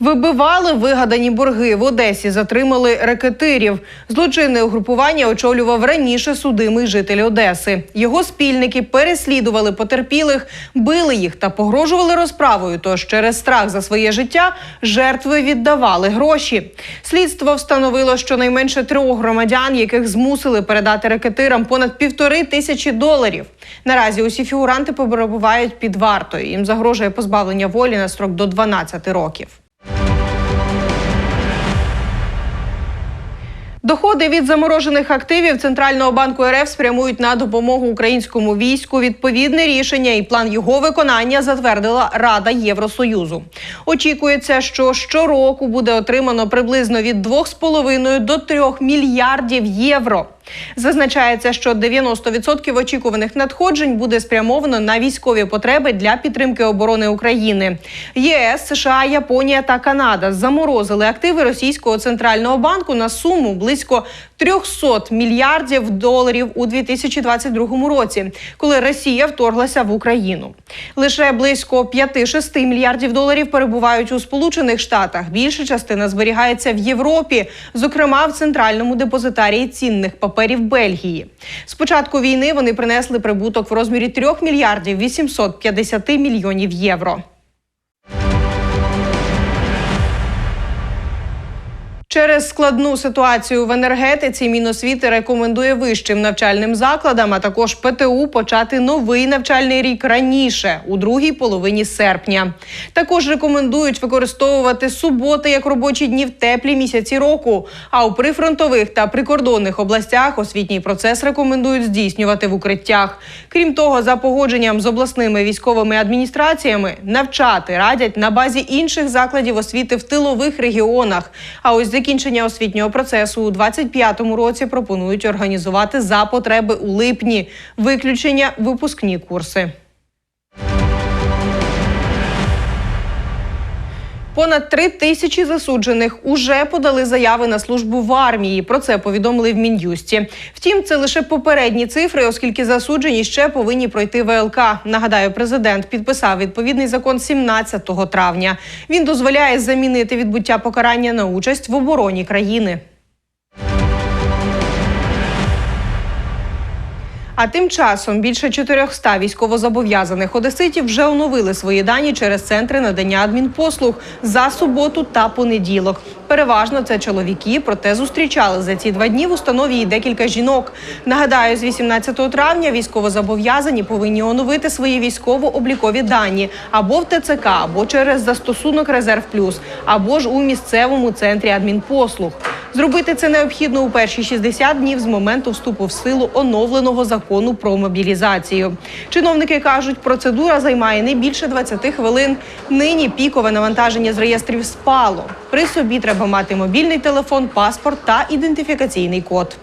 Вибивали вигадані борги в Одесі. Затримали рекетирів. Злочинне угрупування очолював раніше судимий житель Одеси. Його спільники переслідували потерпілих, били їх та погрожували розправою. Тож через страх за своє життя жертви віддавали гроші. Слідство встановило щонайменше трьох громадян, яких змусили передати рекетирам понад півтори тисячі доларів. Наразі усі фігуранти перебувають під вартою. Їм загрожує позбавлення волі на строк до 12 років. Доходи від заморожених активів Центрального банку РФ спрямують на допомогу українському війську. Відповідне рішення і план його виконання затвердила Рада Євросоюзу. Очікується, що щороку буде отримано приблизно від 2,5 до 3 мільярдів євро. Зазначається, що 90% очікуваних надходжень буде спрямовано на військові потреби для підтримки оборони України. ЄС, США, Японія та Канада заморозили активи російського центрального банку на суму близько 300 мільярдів доларів у 2022 році, коли Росія вторглася в Україну. Лише близько 5-6 мільярдів доларів перебувають у Сполучених Штатах. Більша частина зберігається в Європі, зокрема в центральному депозитарії цінних паперів Бельгії. З початку війни вони принесли прибуток в розмірі 3 мільярдів 850 мільйонів євро. Через складну ситуацію в енергетиці Міносвіти рекомендує вищим навчальним закладам, а також ПТУ почати новий навчальний рік раніше, у другій половині серпня. Також рекомендують використовувати суботи як робочі дні в теплі місяці року. А у прифронтових та прикордонних областях освітній процес рекомендують здійснювати в укриттях. Крім того, за погодженням з обласними військовими адміністраціями навчати радять на базі інших закладів освіти в тилових регіонах. А ось закінчення освітнього процесу у 25-му році пропонують організувати за потреби у липні. Виключення випускні курси. Понад три тисячі засуджених уже подали заяви на службу в армії. Про це повідомили в мін'юсті. Втім, це лише попередні цифри, оскільки засуджені ще повинні пройти ВЛК. Нагадаю, президент підписав відповідний закон 17 травня. Він дозволяє замінити відбуття покарання на участь в обороні країни. А тим часом більше 400 військовозобов'язаних одеситів вже оновили свої дані через центри надання адмінпослуг за суботу та понеділок. Переважно це чоловіки, проте зустрічали за ці два дні в установі і декілька жінок. Нагадаю, з 18 травня військовозобов'язані повинні оновити свої військово-облікові дані або в ТЦК, або через застосунок Резерв Плюс, або ж у місцевому центрі адмінпослуг. Зробити це необхідно у перші 60 днів з моменту вступу в силу оновленого закону про мобілізацію. Чиновники кажуть, процедура займає не більше 20 хвилин. Нині пікове навантаження з реєстрів спало. При собі треба мати мобільний телефон, паспорт та ідентифікаційний код.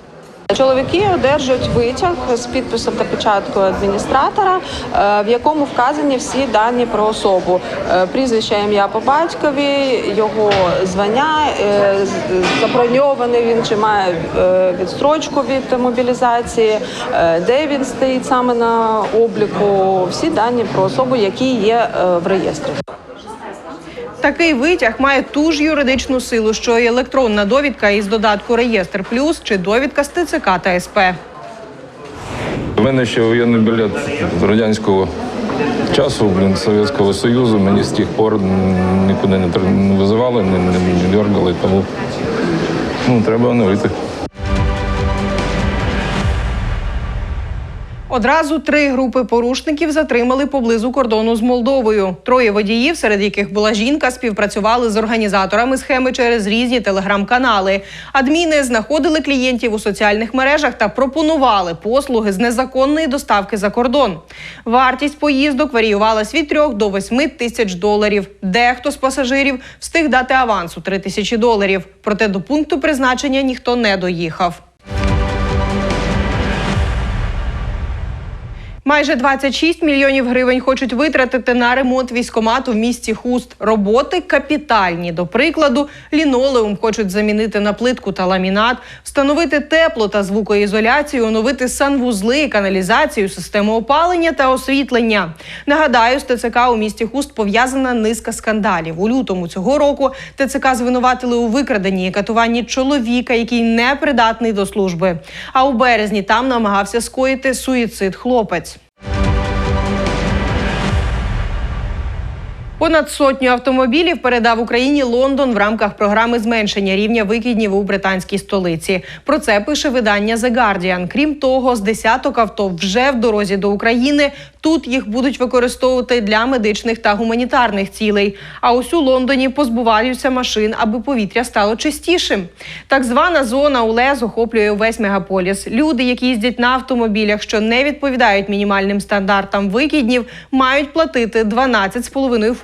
Чоловіки одержують витяг з підписом та печаткою адміністратора, е, в якому вказані всі дані про особу: Е, прізвище, ім'я по батькові, його звання, е, заброньований він чи має відстрочку від мобілізації, де він стоїть саме на обліку. Всі дані про особу, які є в реєстрі. Такий витяг має ту ж юридичну силу, що й електронна довідка із додатку Реєстр Плюс чи довідка з ТЦК та СП. У мене ще воєнний білет радянського часу, блін, Совєтського Союзу. Мені з тих пор нікуди не визивали, не, не дергали, тому ну, треба оновити. Одразу три групи порушників затримали поблизу кордону з Молдовою. Троє водіїв, серед яких була жінка, співпрацювали з організаторами схеми через різні телеграм-канали. Адміни знаходили клієнтів у соціальних мережах та пропонували послуги з незаконної доставки за кордон. Вартість поїздок варіювалась від 3 до 8 тисяч доларів. Дехто з пасажирів встиг дати авансу 3 тисячі доларів. Проте до пункту призначення ніхто не доїхав. Майже 26 мільйонів гривень хочуть витратити на ремонт військомату в місті Хуст. Роботи капітальні. До прикладу, лінолеум хочуть замінити на плитку та ламінат, встановити тепло та звукоізоляцію, оновити санвузли, каналізацію, систему опалення та освітлення. Нагадаю, з ТЦК у місті Хуст пов'язана низка скандалів. У лютому цього року ТЦК звинуватили у викраденні і катуванні чоловіка, який не придатний до служби. А у березні там намагався скоїти суїцид хлопець. Понад сотню автомобілів передав Україні Лондон в рамках програми зменшення рівня викиднів у британській столиці. Про це пише видання The Guardian. Крім того, з десяток авто вже в дорозі до України. Тут їх будуть використовувати для медичних та гуманітарних цілей. А ось у Лондоні позбуваються машин, аби повітря стало чистішим. Так звана зона УЛЕЗ охоплює увесь мегаполіс. Люди, які їздять на автомобілях, що не відповідають мінімальним стандартам викиднів, мають платити 12,5